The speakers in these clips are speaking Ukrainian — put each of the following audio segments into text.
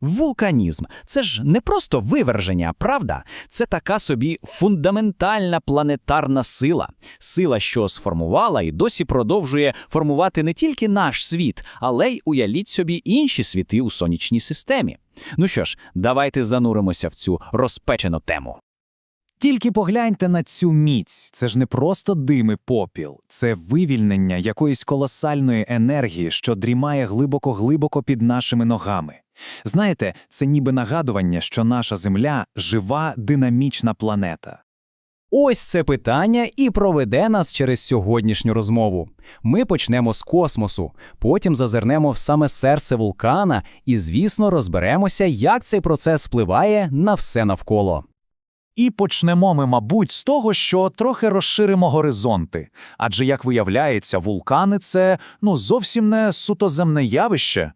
Вулканізм це ж не просто виверження, правда? Це така собі фундаментальна планетарна сила. Сила, що сформувала і досі продовжує формувати не тільки наш світ, але й уявіть собі інші світи у сонячній системі. Ну що ж, давайте зануримося в цю розпечену тему. Тільки погляньте на цю міць. Це ж не просто дим і попіл, це вивільнення якоїсь колосальної енергії, що дрімає глибоко-глибоко під нашими ногами. Знаєте, це ніби нагадування, що наша Земля жива, динамічна планета. Ось це питання і проведе нас через сьогоднішню розмову. Ми почнемо з космосу, потім зазирнемо в саме серце вулкана і, звісно, розберемося, як цей процес впливає на все навколо. І почнемо ми, мабуть, з того, що трохи розширимо горизонти. Адже, як виявляється, вулкани це ну зовсім не сутоземне явище.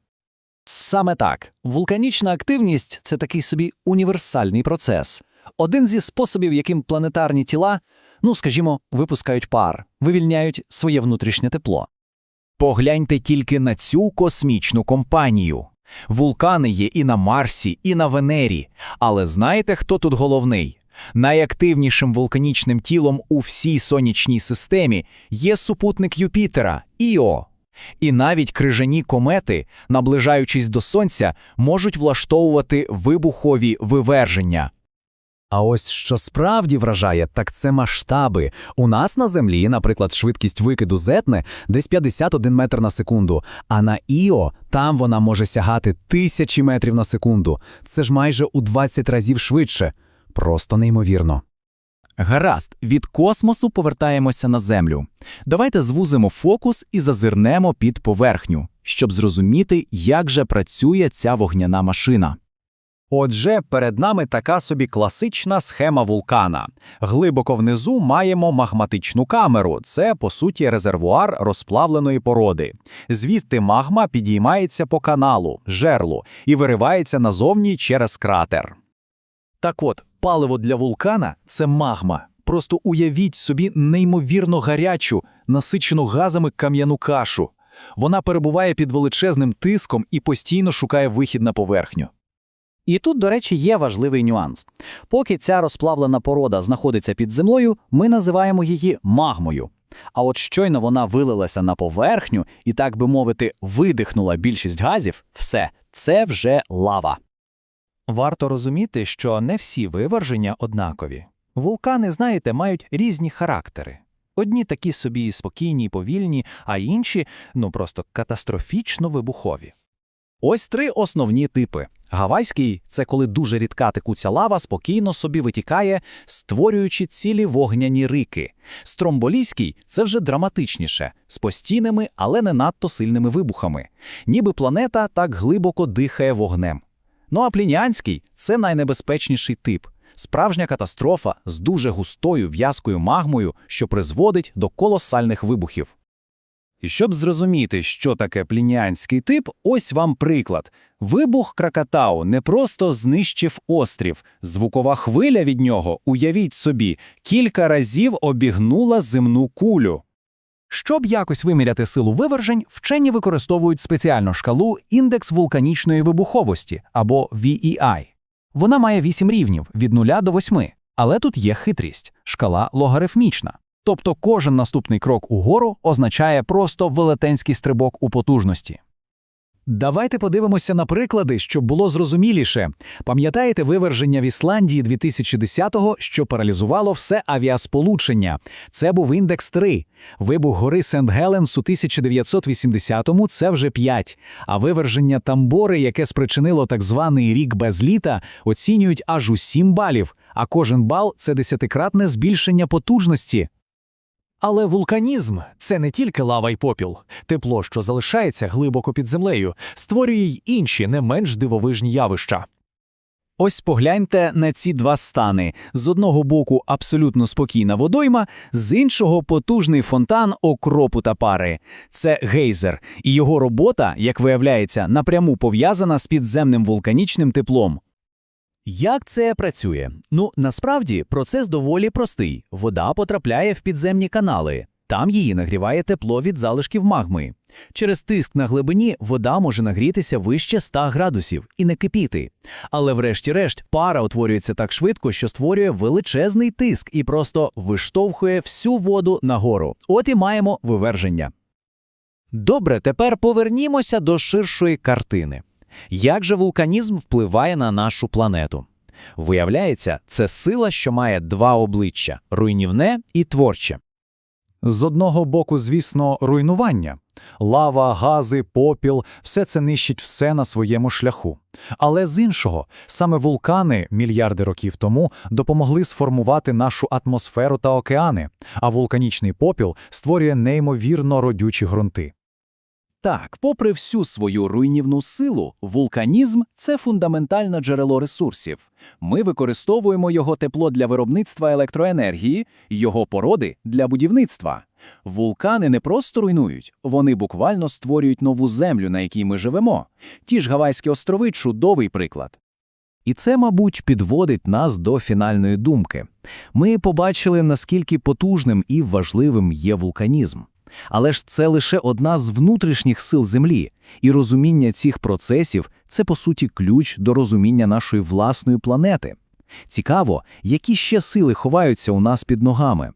Саме так, вулканічна активність це такий собі універсальний процес. Один зі способів, яким планетарні тіла, ну скажімо, випускають пар, вивільняють своє внутрішнє тепло. Погляньте тільки на цю космічну компанію. Вулкани є і на Марсі, і на Венері. Але знаєте, хто тут головний? Найактивнішим вулканічним тілом у всій сонячній системі є супутник Юпітера Іо. І навіть крижані комети, наближаючись до Сонця, можуть влаштовувати вибухові виверження. А ось що справді вражає, так це масштаби. У нас на землі, наприклад, швидкість викиду зетне десь 51 метр на секунду, а на Іо там вона може сягати тисячі метрів на секунду. Це ж майже у 20 разів швидше. Просто неймовірно. Гаразд, від космосу повертаємося на Землю. Давайте звузимо фокус і зазирнемо під поверхню, щоб зрозуміти, як же працює ця вогняна машина. Отже, перед нами така собі класична схема вулкана. Глибоко внизу маємо магматичну камеру. Це, по суті, резервуар розплавленої породи. Звідти магма підіймається по каналу, жерлу і виривається назовні через кратер. Так от, паливо для вулкана це магма. Просто уявіть собі неймовірно гарячу, насичену газами кам'яну кашу. Вона перебуває під величезним тиском і постійно шукає вихід на поверхню. І тут, до речі, є важливий нюанс. Поки ця розплавлена порода знаходиться під землею, ми називаємо її магмою. А от щойно вона вилилася на поверхню і, так би мовити, видихнула більшість газів, все, це вже лава. Варто розуміти, що не всі виверження однакові. Вулкани, знаєте, мають різні характери. Одні такі собі спокійні й повільні, а інші ну просто катастрофічно вибухові. Ось три основні типи. Гавайський це коли дуже рідка текуця лава спокійно собі витікає, створюючи цілі вогняні рики. Стромболійський це вже драматичніше, з постійними, але не надто сильними вибухами. Ніби планета так глибоко дихає вогнем. Ну а плініанський це найнебезпечніший тип. Справжня катастрофа з дуже густою в'язкою магмою, що призводить до колосальних вибухів. І щоб зрозуміти, що таке плініанський тип, ось вам приклад. Вибух Кракатау не просто знищив острів. Звукова хвиля від нього, уявіть собі, кілька разів обігнула земну кулю. Щоб якось виміряти силу вивержень, вчені використовують спеціальну шкалу індекс вулканічної вибуховості або VEI. Вона має 8 рівнів від 0 до 8, але тут є хитрість шкала логарифмічна. Тобто кожен наступний крок угору означає просто велетенський стрибок у потужності. Давайте подивимося на приклади, щоб було зрозуміліше. Пам'ятаєте виверження в Ісландії 2010-го, що паралізувало все авіасполучення? Це був індекс 3. Вибух гори Сент-Геленс у 1980-му – це вже 5. А виверження Тамбори, яке спричинило так званий рік без літа, оцінюють аж у 7 балів, а кожен бал – це десятикратне збільшення потужності. Але вулканізм це не тільки лава й попіл. Тепло, що залишається глибоко під землею, створює й інші не менш дивовижні явища. Ось погляньте на ці два стани. З одного боку абсолютно спокійна водойма, з іншого потужний фонтан окропу та пари. Це гейзер, і його робота, як виявляється, напряму пов'язана з підземним вулканічним теплом. Як це працює? Ну, насправді процес доволі простий. Вода потрапляє в підземні канали. Там її нагріває тепло від залишків магми. Через тиск на глибині вода може нагрітися вище 100 градусів і не кипіти. Але врешті-решт пара утворюється так швидко, що створює величезний тиск і просто виштовхує всю воду нагору. От і маємо виверження. Добре, тепер повернімося до ширшої картини. Як же вулканізм впливає на нашу планету? Виявляється, це сила, що має два обличчя руйнівне і творче. З одного боку, звісно, руйнування. Лава, гази, попіл – все це нищить все на своєму шляху. Але з іншого, саме вулкани мільярди років тому допомогли сформувати нашу атмосферу та океани, а вулканічний попіл створює неймовірно родючі ґрунти. Так, попри всю свою руйнівну силу, вулканізм це фундаментальне джерело ресурсів. Ми використовуємо його тепло для виробництва електроенергії, його породи для будівництва. Вулкани не просто руйнують, вони буквально створюють нову землю, на якій ми живемо. Ті ж Гавайські острови чудовий приклад. І це, мабуть, підводить нас до фінальної думки. Ми побачили, наскільки потужним і важливим є вулканізм. Але ж це лише одна з внутрішніх сил Землі, і розуміння цих процесів це, по суті, ключ до розуміння нашої власної планети. Цікаво, які ще сили ховаються у нас під ногами.